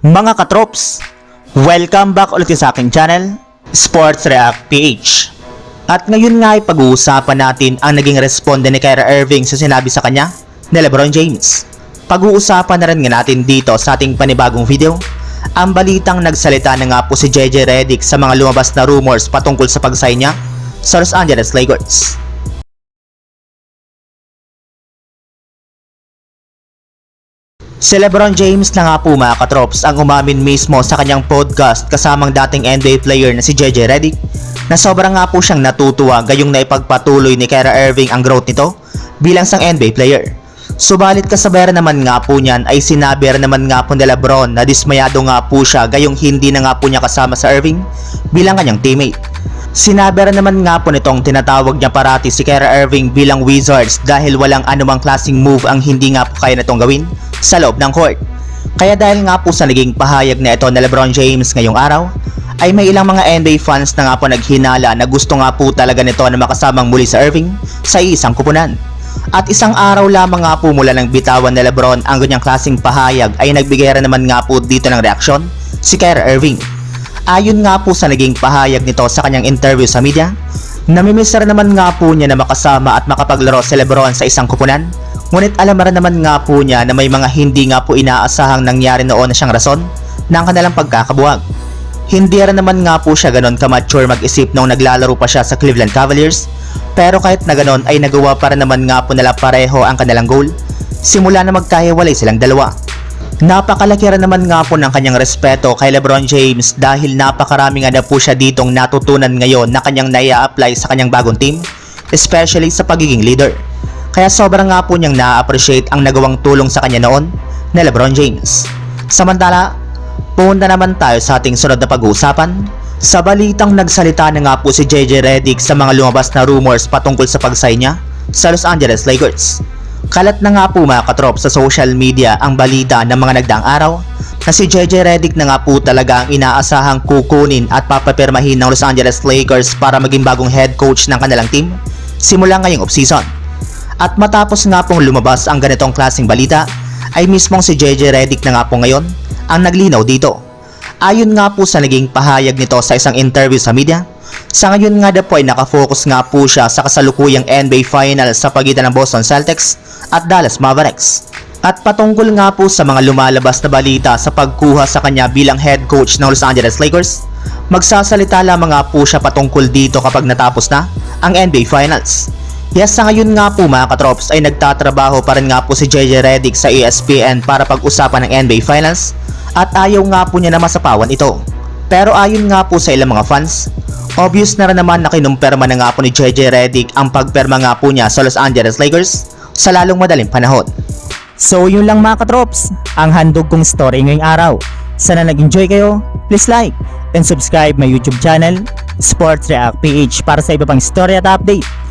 Mga katrops, welcome back ulit sa aking channel, Sports React PH. At ngayon nga ay pag-uusapan natin ang naging responde ni Kyrie Irving sa sinabi sa kanya ni LeBron James. Pag-uusapan na rin nga natin dito sa ating panibagong video, ang balitang nagsalita na nga po si JJ Redick sa mga lumabas na rumors patungkol sa pagsay niya sa Los Angeles Lakers. Si Lebron James na nga po mga katrops ang umamin mismo sa kanyang podcast kasamang dating NBA player na si JJ Redick na sobrang nga po siyang natutuwa gayong naipagpatuloy ni Kyrie Irving ang growth nito bilang sang NBA player. Subalit kasabayan naman nga po niyan ay sinabi naman nga po ni Lebron na dismayado nga po siya gayong hindi na nga po niya kasama sa Irving bilang kanyang teammate. Sinabi naman nga po nitong tinatawag niya parati si Kyrie Irving bilang Wizards dahil walang anumang klaseng move ang hindi nga po kaya nitong gawin sa loob ng court. Kaya dahil nga po sa naging pahayag na ito na Lebron James ngayong araw, ay may ilang mga NBA fans na nga po naghinala na gusto nga po talaga nito na makasamang muli sa Irving sa isang kupunan. At isang araw lamang nga po mula ng bitawan ni Lebron ang ganyang klaseng pahayag ay nagbigay rin naman nga po dito ng reaksyon si Kyrie Irving. Ayon nga po sa naging pahayag nito sa kanyang interview sa media, namimiss naman nga po niya na makasama at makapaglaro si Lebron sa isang kupunan. Ngunit alam rin naman nga po niya na may mga hindi nga po inaasahang nangyari noon na siyang rason ng kanilang pagkakabuwag. Hindi rin naman nga po siya ganon ka-mature mag-isip nung naglalaro pa siya sa Cleveland Cavaliers. Pero kahit na ganon ay nagawa pa rin naman nga po nila pareho ang kanilang goal. Simula na magkahiwalay silang dalawa. Napakalaki rin naman nga po ng kanyang respeto kay Lebron James dahil napakarami nga na po siya ditong natutunan ngayon na kanyang naia-apply sa kanyang bagong team, especially sa pagiging leader. Kaya sobrang nga po niyang na-appreciate ang nagawang tulong sa kanya noon na Lebron James. Samantala, punta naman tayo sa ating sunod na pag-uusapan. Sa balitang nagsalita na nga po si JJ Redick sa mga lumabas na rumors patungkol sa pagsay niya sa Los Angeles Lakers. Kalat na nga po mga katrop sa social media ang balita ng mga nagdaang araw na si JJ Redick na nga po talaga ang inaasahang kukunin at papapirmahin ng Los Angeles Lakers para maging bagong head coach ng kanilang team simula ngayong offseason. At matapos nga pong lumabas ang ganitong klaseng balita, ay mismong si JJ Redick na nga po ngayon ang naglinaw dito. Ayon nga po sa naging pahayag nito sa isang interview sa media, sa ngayon nga na po ay nakafocus nga po siya sa kasalukuyang NBA Finals sa pagitan ng Boston Celtics at Dallas Mavericks. At patungkol nga po sa mga lumalabas na balita sa pagkuha sa kanya bilang head coach ng Los Angeles Lakers, magsasalita lamang nga po siya patungkol dito kapag natapos na ang NBA Finals. Yes, sa ngayon nga po mga katrops ay nagtatrabaho pa rin nga po si JJ Redick sa ESPN para pag-usapan ng NBA Finals at ayaw nga po niya na masapawan ito. Pero ayon nga po sa ilang mga fans, obvious na rin naman na kinumpirma na nga po ni JJ Redick ang pagperma nga po niya sa Los Angeles Lakers sa lalong madaling panahon. So yun lang mga katrops, ang handog kong story ngayong araw. Sana nag-enjoy kayo, please like and subscribe my YouTube channel, Sports React PH para sa iba pang story at update